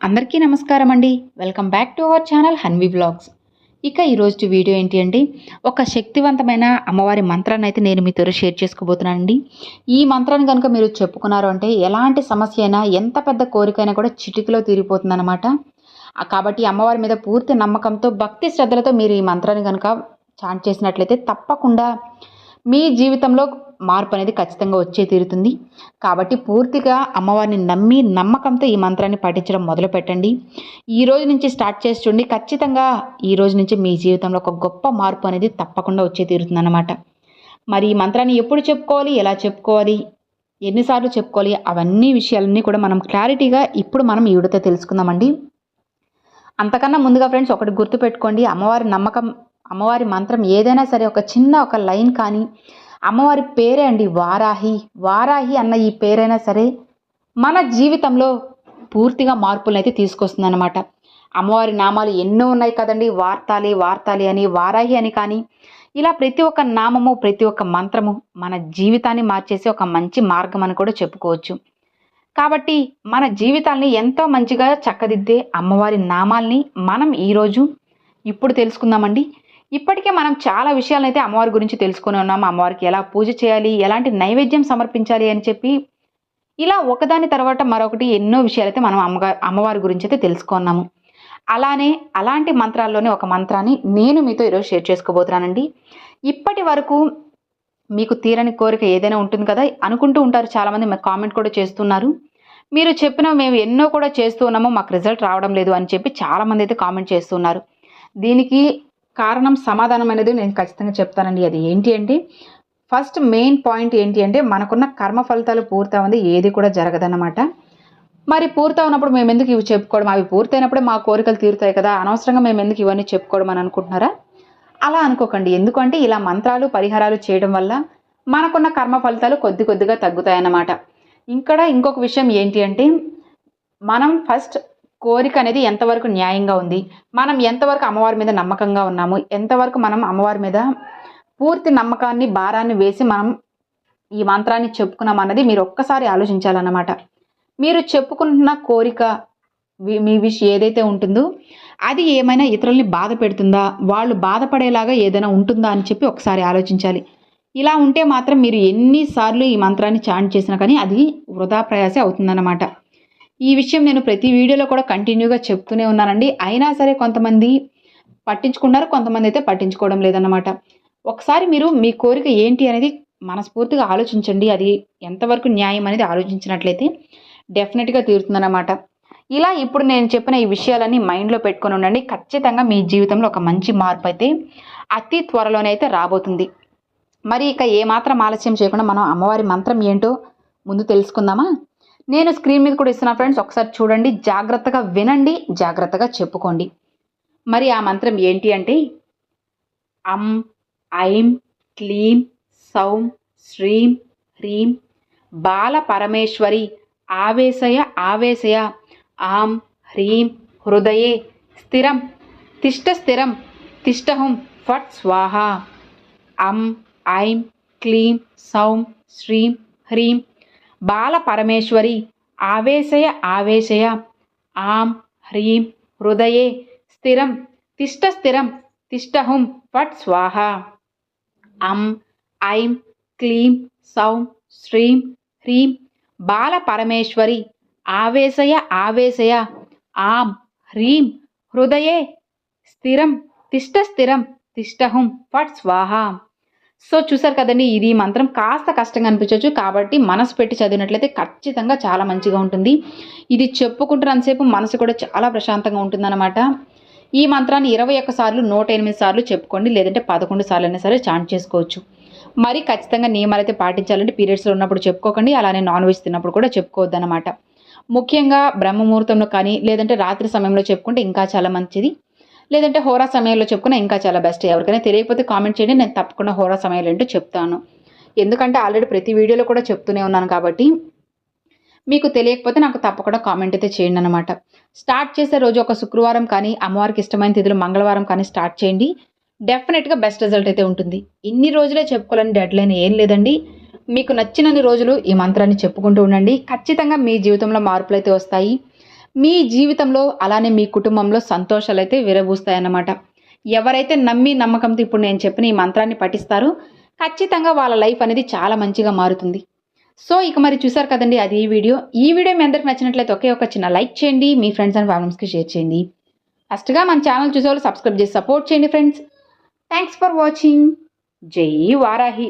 అందరికీ నమస్కారం అండి welcome back to our channel Hanvi vlogs ఇక ఈరోజు వీడియో ఏంటి అండి ఒక శక్తివంతమైన అమ్మవారి మంత్రాన్ని అయితే నేను మీతో షేర్ చేసుకోబోతున్నానండి. ఈ మంత్రాన్ని కనుక మీరు చెప్పుకున్నారు అంటే ఎలాంటి సమస్య అయినా ఎంత పెద్ద కోరికైనా కూడా చిటికలో తీరిపోతుందన్నమాట. కాబట్టి అమ్మవారి మీద పూర్తి నమ్మకంతో భక్తి శ్రద్ధలతో మీరు ఈ మంత్రాన్ని కనుక చాంట్ చేసినట్లయితే తప్పకుండా మీ జీవితంలో మార్పు అనేది ఖచ్చితంగా వచ్చే తీరుతుంది. కాబట్టి పూర్తిగా అమ్మవారిని నమ్మి నమ్మకంతో ఈ మంత్రాన్ని పఠించడం మొదలు పెట్టండి. ఈ రోజు నుంచి స్టార్ట్ చేసి చూడండి. ఖచ్చితంగా ఈ రోజు నుంచి మీ జీవితంలో ఒక గొప్ప మార్పు అనేది తప్పకుండా వచ్చే తీరుతుంది అన్నమాట మరి ఈ మంత్రాన్ని ఎప్పుడు చెప్పుకోవాలి? ఎలా చెప్పుకోవాలి? ఎన్నిసార్లు చెప్పుకోవాలి? అవన్నీ విషయాలన్నీ కూడా మనం క్లారిటీగా ఇప్పుడు మనం ఈ తెలుసుకుందామండి. అంతకన్నా ముందుగా ఫ్రెండ్స్ ఒకటి గుర్తుపెట్టుకోండి. అమ్మవారి నమ్మకం అమ్మవారి మంత్రం ఏదైనా సరే ఒక చిన్న ఒక లైన్ కానీ అమ్మవారి పేరే అండి వారాహి. వారాహి అన్న ఈ పేరైనా సరే మన జీవితంలో పూర్తిగా మార్పులైతే తీసుకొస్తుందన్నమాట. అమ్మవారి నామాలు ఎన్నో ఉన్నాయి కదండి. వార్తాలి వార్తాలి అని వారాహి అని కానీ ఇలా ప్రతి ఒక్క నామము ప్రతి ఒక్క మంత్రము మన జీవితాన్ని మార్చేసి ఒక మంచి మార్గం అని కూడా చెప్పుకోవచ్చు. కాబట్టి మన జీవితాల్ని ఎంతో మంచిగా చక్కదిద్దే అమ్మవారి నామాల్ని మనం ఈరోజు ఇప్పుడు తెలుసుకుందామండి. ఇప్పటికే మనం చాలా విషయాలైతే అమ్మవారి గురించి తెలుసుకొని ఉన్నాము అమ్మవారికి ఎలా పూజ చేయాలి? ఎలాంటి నైవేద్యం సమర్పించాలి అని చెప్పి ఇలా ఒకదాని తర్వాత మరొకటి ఎన్నో విషయాలు అయితే మనం అమ్మగారు అమ్మవారి గురించి అయితే తెలుసుకున్నాము. అలానే అలాంటి మంత్రాల్లోనే ఒక మంత్రాన్ని నేను మీతో ఈరోజు షేర్ చేసుకోబోతున్నానండి. ఇప్పటి వరకు మీకు తీరని కోరిక ఏదైనా ఉంటుంది కదా అనుకుంటూ ఉంటారు చాలామంది మాకు కామెంట్ కూడా చేస్తున్నారు. మీరు చెప్పిన మేము ఎన్నో కూడా చేస్తూ ఉన్నాము మాకు రిజల్ట్ రావడం లేదు అని చెప్పి చాలామంది అయితే కామెంట్ చేస్తున్నారు. దీనికి కారణం సమాధానం అనేది నేను ఖచ్చితంగా చెప్తానండి. అది ఏంటి అంటే ఫస్ట్ మెయిన్ పాయింట్ ఏంటి అంటే మనకున్న కర్మ ఫలితాలు పూర్తవుంది ఏది కూడా జరగదన్నమాట. మరి పూర్తవునప్పుడు మేము ఎందుకు ఇవి చెప్పుకోవడం? అవి పూర్తయినప్పుడే మా కోరికలు తీరుతాయి కదా. అనవసరంగా మేము ఎందుకు ఇవన్నీ చెప్పుకోవడం అని అనుకుంటున్నారా? అలా అనుకోకండి. ఎందుకంటే ఇలా మంత్రాలు పరిహారాలు చేయడం వల్ల మనకున్న కర్మ ఫలితాలు కొద్ది కొద్దిగా తగ్గుతాయన్నమాట. ఇక్కడ ఇంకొక విషయం ఏంటి అంటే మనం ఫస్ట్ కోరిక అనేది ఎంతవరకు న్యాయంగా ఉంది? మనం ఎంతవరకు అమ్మవారి మీద నమ్మకంగా ఉన్నాము? ఎంతవరకు మనం అమ్మవారి మీద పూర్తి నమ్మకాన్ని భారాన్ని వేసి మనం ఈ మంత్రాన్ని చెప్పుకున్నాం అన్నది మీరు ఒక్కసారి ఆలోచించాలన్నమాట. మీరు చెప్పుకుంటున్న కోరిక మీ విష్ ఏదైతే ఉంటుందో అది ఏమైనా ఇతరుల్ని బాధ పెడుతుందా? వాళ్ళు బాధపడేలాగా ఏదైనా ఉంటుందా అని చెప్పి ఒకసారి ఆలోచించాలి. ఇలా ఉంటే మాత్రం మీరు ఎన్నిసార్లు ఈ మంత్రాన్ని చాంట్ చేసినా కానీ అది వృధా ప్రయాసే అవుతుందన్నమాట. ఈ విషయం నేను ప్రతి వీడియోలో కూడా కంటిన్యూగా చెప్తూనే ఉన్నానండి. అయినా సరే కొంతమంది పట్టించుకున్నారు కొంతమంది అయితే పట్టించుకోవడం లేదన్నమాట. ఒకసారి మీరు మీ కోరిక ఏంటి అనేది మనస్ఫూర్తిగా ఆలోచించండి. అది ఎంతవరకు న్యాయం అనేది ఆలోచించినట్లయితే డెఫినెట్గా తీరుతుందన్నమాట. ఇలా ఇప్పుడు నేను చెప్పిన ఈ విషయాలన్నీ మైండ్లో పెట్టుకొని ఉండండి. ఖచ్చితంగా మీ జీవితంలో ఒక మంచి మార్పు అయితే అతి త్వరలోనే అయితే రాబోతుంది. మరి ఇక ఏమాత్రం ఆలస్యం చేయకుండా మనం అమ్మవారి మంత్రం ఏంటో ముందు తెలుసుకుందామా? నేను స్క్రీన్ మీద కూడా ఇస్తున్నా ఫ్రెండ్స్ ఒకసారి చూడండి. జాగ్రత్తగా వినండి జాగ్రత్తగా చెప్పుకోండి. మరి ఆ మంత్రం ఏంటి అంటే అం ఐం క్లీం సౌం శ్రీం హ్రీం బాల పరమేశ్వరి ఆవేశయ ఆవేశయ ఆం హ్రీం హృదయే స్థిరం తిష్ట స్థిరం తిష్టహుం ఫట్ స్వాహ. అం ఐం క్లీం సౌం శ్రీం హ్రీం బాల పరమేశ్వరి ఆవేశయ ఆవేశయ. ఆం హ్రీం హృదయే స్థిరం తిష్ట స్థిరం తిష్టహుం ఫట్ స్వాహ. అం ఐం క్లీం సౌం శ్రీం హ్రీం బాల పరమేశ్వరి ఆవేశయ ఆవేశయ. ఆం హ్రీం హృదయే స్థిరం తిష్ట స్థిరం తిష్టహుం ఫట్ స్వాహ. సో చూసారు కదండి ఇది మంత్రం కాస్త కష్టంగా అనిపించవచ్చు కాబట్టి మనసు పెట్టి చదివినట్లయితే ఖచ్చితంగా చాలా మంచిగా ఉంటుంది. ఇది చెప్పుకుంటున్నంతసేపు మనసు కూడా చాలా ప్రశాంతంగా ఉంటుందన్నమాట. ఈ మంత్రాన్ని ఇరవై ఒక్క సార్లు నూట ఎనిమిది సార్లు చెప్పుకోండి లేదంటే పదకొండు సార్లు అయినా సరే చాంట్ చేసుకోవచ్చు. మరి ఖచ్చితంగా నియమాలు అయితే పాటించాలంటే పీరియడ్స్లో ఉన్నప్పుడు చెప్పుకోకండి అలానే నాన్ వెజ్ తిన్నప్పుడు కూడా చెప్పుకోవద్దు అనమాట ముఖ్యంగా బ్రహ్మముహూర్తంలో కానీ లేదంటే రాత్రి సమయంలో చెప్పుకుంటే ఇంకా చాలా మంచిది. లేదంటే హోరా సమయంలో చెప్పుకున్నా ఇంకా చాలా బెస్ట్ ఎవరికైనా తెలియకపోతే కామెంట్ చేయండి నేను తప్పకుండా హోరా సమయాలు ఏంటో చెప్తాను. ఎందుకంటే ఆల్రెడీ ప్రతి వీడియోలో కూడా చెప్తూనే ఉన్నాను కాబట్టి మీకు తెలియకపోతే నాకు తప్పకుండా కామెంట్ అయితే చేయండి అనమాట స్టార్ట్ చేసే రోజు ఒక శుక్రవారం కానీ అమ్మవారికి ఇష్టమైన తిథులు మంగళవారం కానీ స్టార్ట్ చేయండి. డెఫినెట్గా బెస్ట్ రిజల్ట్ అయితే ఉంటుంది. ఇన్ని రోజులే చెప్పుకోవాలని డెడ్ లైన్ ఏం లేదండి. మీకు నచ్చినన్ని రోజులు ఈ మంత్రాన్ని చెప్పుకుంటూ ఉండండి. ఖచ్చితంగా మీ జీవితంలో మార్పులు అయితే వస్తాయి. మీ జీవితంలో అలానే మీ కుటుంబంలో సంతోషాలు అయితే విరబూస్తాయన్నమాట. ఎవరైతే నమ్మి నమ్మకంతో ఇప్పుడు నేను చెప్పిన ఈ మంత్రాన్ని పఠిస్తారో ఖచ్చితంగా వాళ్ళ లైఫ్ అనేది చాలా మంచిగా మారుతుంది. సో ఇక మరి చూసారు కదండి అది ఈ వీడియో. ఈ వీడియో మీ అందరికి నచ్చినట్లయితే ఒకే ఒక చిన్న లైక్ చేయండి మీ ఫ్రెండ్స్ అండ్ ఫ్యామిలీస్కి షేర్ చేయండి. ఫస్ట్గా మన ఛానల్ చూసే వాళ్ళు సబ్స్క్రైబ్ చేసి సపోర్ట్ చేయండి ఫ్రెండ్స్. Thanks for watching. జై వారాహి.